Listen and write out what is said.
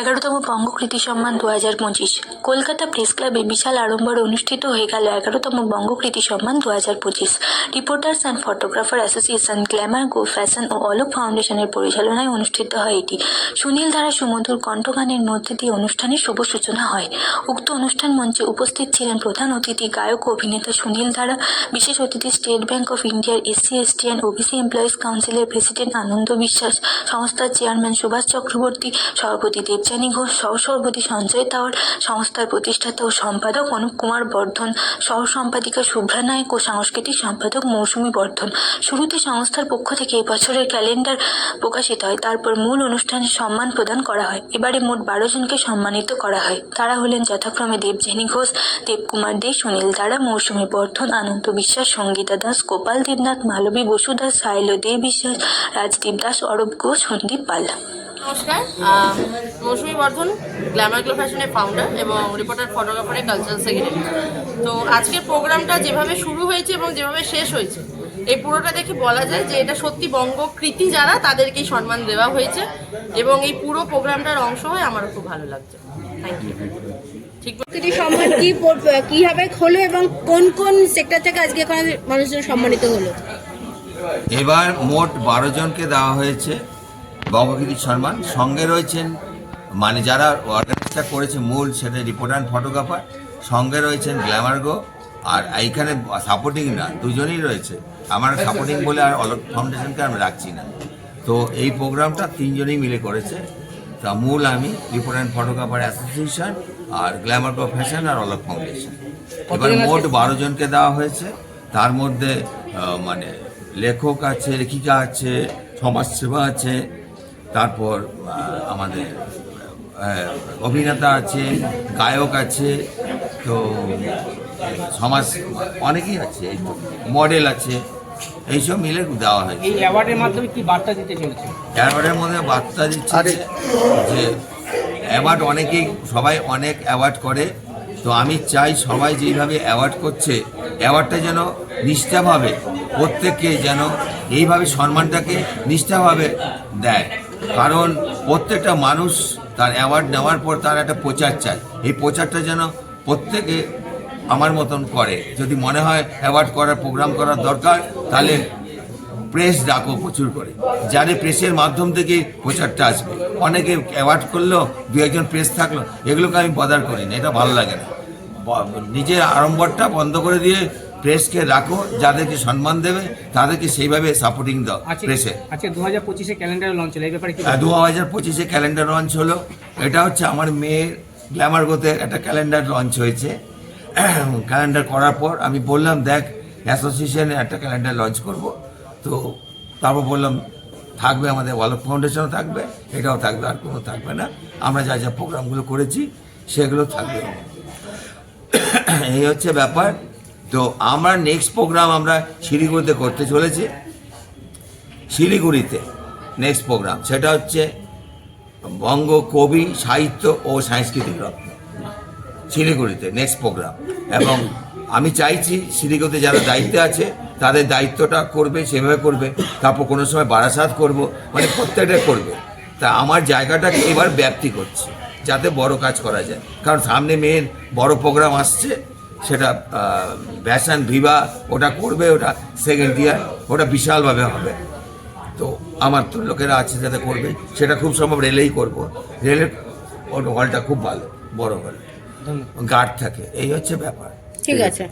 এগারোতম বঙ্গকৃতি সম্মান দু হাজার পঁচিশ। কলকাতা প্রেস ক্লাবে বিশাল আড়ম্বরে অনুষ্ঠিত হয়ে গেল এগারোতম বঙ্গকৃতি সম্মান দু হাজার পঁচিশ। Reporters and photographer association glamour go fashion ও অলোক ফাউন্ডেশনের পরিচালনায় অনুষ্ঠিত হয় এটি। সুনীল ধারা সুমধুর কণ্ঠগানের মধ্যে দিয়ে অনুষ্ঠানের শুভ সূচনা হয়। উক্ত অনুষ্ঠান মঞ্চে উপস্থিত ছিলেন প্রধান অতিথি, গায়ক অভিনেতা সুনীল ধারা, বিশেষ অতিথি স্টেট ব্যাংক অফ ইন্ডিয়ার SC ST and OBC employees কাউন্সিলের প্রেসিডেন্ট আনন্দ বিশ্বাস, সংস্থার চেয়ারম্যান সুভাষ চক্রবর্তী, সভাপতি দেবযানী ঘোষ সহসভাপতি সঞ্জয় তাওয়ার সংস্থার প্রতিষ্ঠাতা ও সম্পাদক অনুপ কুমার বর্ধন সহ সম্পাদিকা শুভ্রা নায়ক ও সাংস্কৃতিক সম্পাদক মৌসুমী বর্ধন। শুরুতে সংস্থার পক্ষ থেকে এবছরের ক্যালেন্ডার প্রকাশিত হয়। তারপর মূল অনুষ্ঠানে সম্মান প্রদান করা হয়। এবারে মোট বারো জনকে সম্মানিত করা হয়। তারা হলেন যথাক্রমে দেবজেনী ঘোষ, দেবকুমার দে, সুনীল দারা, মৌসুমী বর্ধন, আনন্দ বিশ্বাস, সঙ্গীতা দাস, গোপাল দেবনাথ, মালবী বসু দাস সাইল দে বিশ্বাস, রাজদীপ দাস, অরূপ ঘোষ, সন্দীপ পাল। নমস্কার মৌসুমী বর্ধন গ্ল্যামার গ্লো ফ্যাশনের ফাউন্ডার এবং রিপোর্টার ফটোগ্রাফারের কালচারাল সেক্রেটারি তো আজকের প্রোগ্রামটা যেভাবে শুরু হয়েছে এবং যেভাবে শেষ হয়েছে এই পুরোটা দেখে বলা যায় যে এটা সত্যি বঙ্গকৃতি যারা তাদেরকেই সম্মান দেওয়া হয়েছে এবং এই পুরো প্রোগ্রামটার অংশ হয়ে আমারও খুব ভালো লাগছে। থ্যাংক ইউ ঠিক প্রতিটি সম্মান কি কীভাবে হলো এবং কোন কোন সেক্টর থেকে আজকে এখানে মানুষজন সম্মানিত হলো? এবার মোট বারো জনকে দেওয়া হয়েছে। বঙ্গকৃতি সম্মান সঙ্গে রয়েছেন মানে যারা অর্গানাইজটা করেছে মূল সেটা রিপোর্টার অ্যান্ড ফটোগ্রাফার সঙ্গে রয়েছেন গ্ল্যামার গো আর এইখানে সাপোর্টিং না দুজনেই রয়েছে। আমার সাপোর্টিং বলে আর অলোক ফাউন্ডেশনকে আমি রাখছি না। তো এই প্রোগ্রামটা তিনজনেই মিলে করেছে। তা মূল আমি রিপোর্টার অ্যান্ড ফটোগ্রাফার অ্যাসোসিয়েশন আর গ্ল্যামার গো ফ্যাশন আর অলোক ফাউন্ডেশন এবার মোট বারো জনকে দেওয়া হয়েছে। তার মধ্যে মানে লেখক আছে লেখিকা আছে সমাজসেবা আছে তারপর আমাদের অভিনেতা আছে গায়ক আছে তো সমাজ অনেকেই আছে মডেল আছে এইসব মিলে দেওয়া হয়েছে। এই অ্যাওয়ার্ডের মাধ্যমে কি বার্তা দিতে চলেছে? অ্যাওয়ার্ডের মধ্যে বার্তা দিচ্ছে যে অ্যাওয়ার্ড অনেকেই সবাই অনেক অ্যাওয়ার্ড করে তো আমি চাই সবাই যেইভাবে অ্যাওয়ার্ড করছে অ্যাওয়ার্ডটা যেন নিষ্ঠাভাবে প্রত্যেককে যেন এইভাবে সম্মানটাকে নিষ্ঠাভাবে দেয়। কারণ প্রত্যেকটা মানুষ তার অ্যাওয়ার্ড নেওয়ার পর তার একটা প্রচার চায়। এই প্রচারটা যেন প্রত্যেকে আমার মতন করে। যদি মনে হয় অ্যাওয়ার্ড করার প্রোগ্রাম করার দরকার, তাহলে প্রেস ডাকো প্রচুর করে। যারে প্রেসের মাধ্যম থেকে প্রচারটা আসবে। অনেকে অ্যাওয়ার্ড করল, দু একজন প্রেস থাকল, এগুলোকে আমি বদার করি না, এটা ভালো লাগে না। নিজের আড়ম্বরটা বন্ধ করে দিয়ে প্রেসকে রাখো যাদেরকে সম্মান দেবে তাদেরকে সেইভাবে সাপোর্টিং দাও প্রেসে আচ্ছা দু হাজার পঁচিশে ক্যালেন্ডার লঞ্চ হলো এই ব্যাপারে দু হাজার পঁচিশে ক্যালেন্ডার লঞ্চ হলো। এটা হচ্ছে আমার মেয়ের গ্ল্যামার গোতে একটা ক্যালেন্ডার লঞ্চ হয়েছে। ক্যালেন্ডার করার পর আমি বললাম দেখ অ্যাসোসিয়েশনে একটা ক্যালেন্ডার লঞ্চ করব। তো তারপর বললাম থাকবে আমাদের ওয়ালক ফাউন্ডেশনও থাকবে এটাও থাকবে আর কোনো থাকবে না। আমরা যা যা প্রোগ্রামগুলো করেছি সেগুলো থাকবে। এই হচ্ছে ব্যাপার। তো আমরা নেক্সট প্রোগ্রাম আমরা শিলিগুড়িতে করতে চলেছি। শিলিগুড়িতে নেক্সট প্রোগ্রাম সেটা হচ্ছে বঙ্গ কবি সাহিত্য ও সাংস্কৃতিক রত্ন। শিলিগুড়িতে নেক্সট প্রোগ্রাম এবং আমি চাইছি শিলিগুড়িতে যারা দায়িত্বে আছে, তাদের দায়িত্বটা করবে, সেভাবে করবে। তারপর কোনো সময় বারাসাত করব মানে প্রত্যেকটা করবে। তা আমার জায়গাটাকে এবার ব্যাপ্তি করছে, যাতে বড় কাজ করা যায়। কারণ সামনে মেয়ের বড় প্রোগ্রাম আসছে সেটা ভ্যাশন ভিভা ওটা করবে ওটা সেকেন্ড ইয়ার ওটা বিশালভাবে হবে। তো আমার তো লোকেরা আছে যাতে করবে সেটা খুব সম্ভব রেলেই করব। রেলের হলটা খুব ভালো বড় হল গার্ড থাকে এই হচ্ছে ব্যাপার। ঠিক আছে।